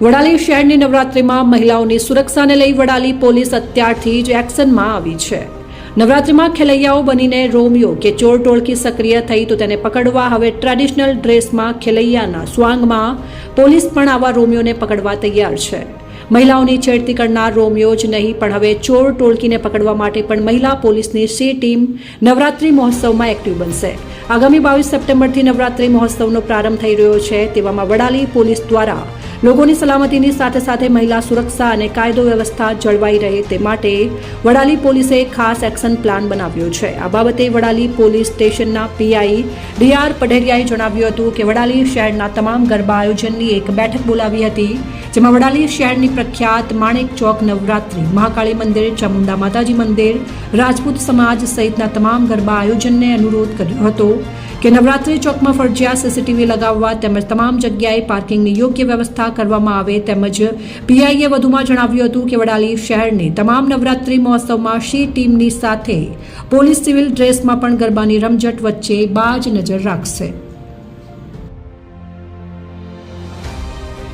વડાલી શહેરની નવરાત્રિમાં મહિલાઓની સુરક્ષાને લઈ વડાલી પોલીસ અત્યારથી જ એક્શનમાં આવી છે. નવરાત્રિમાં ખેલૈયાઓ બનીને રોમિયો કે ચોર ટોળકી સક્રિય થઈ તો તેને પકડવા હવે ટ્રેડિશનલ ડ્રેસમાં ખેલૈયાના સ્વાંગમાં પોલીસ પણ આવા રોમિયોને પકડવા તૈયાર છે. મહિલાઓની છેડતી કરનાર રોમિયો જ નહીં, પણ હવે ચોર ટોળકીને પકડવા માટે પણ મહિલા પોલીસની સી ટીમ નવરાત્રિ મહોત્સવમાં એક્ટિવ બનશે. આગામી બાવીસ સપ્ટેમ્બરથી નવરાત્રિ મહોત્સવનો પ્રારંભ થઈ રહ્યો છે તેવામાં વડાલી પોલીસ દ્વારા લોકોની સલામતીની સાથે સાથે મહિલા સુરક્ષા અને કાયદો વ્યવસ્થા જળવાઈ રહે તે માટે વડાલી પોલીસે ખાસ એક્શન પ્લાન બનાવ્યો છે. આ બાબતે વડાલી પોલીસ સ્ટેશનના પીઆઈ ડીઆર પઢેરિયાએ જણાવ્યું હતું કે વડાલી શહેરના તમામ ગરબા આયોજનની એક બેઠક બોલાવી હતી, જેમાં વડાલી શહેરની પ્રખ્યાત માણેક ચોક નવરાત્રિ, મહાકાળી મંદિર, ચામુંડા માતાજી મંદિર, રાજપૂત સમાજ સહિતના તમામ ગરબા આયોજનને અનુરોધ કર્યો હતો. કે નવરાત્રી ચોકમાં ફરજિયાત સીસીટીવી લગાવવા તેમજ તમામ જગ્યાએ પાર્કિંગની યોગ્ય વ્યવસ્થા કરવામાં આવે તેમજ પીઆઈએ વધુમાં જણાવ્યું હતું કે વડાલી શહેરની તમામ નવરાત્રી મહોત્સવમાં શી ટીમની સાથે પોલીસ સિવિલ ડ્રેસમાં પણ ગરબાની રમઝટ વચ્ચે બાજ નજર રાખશે.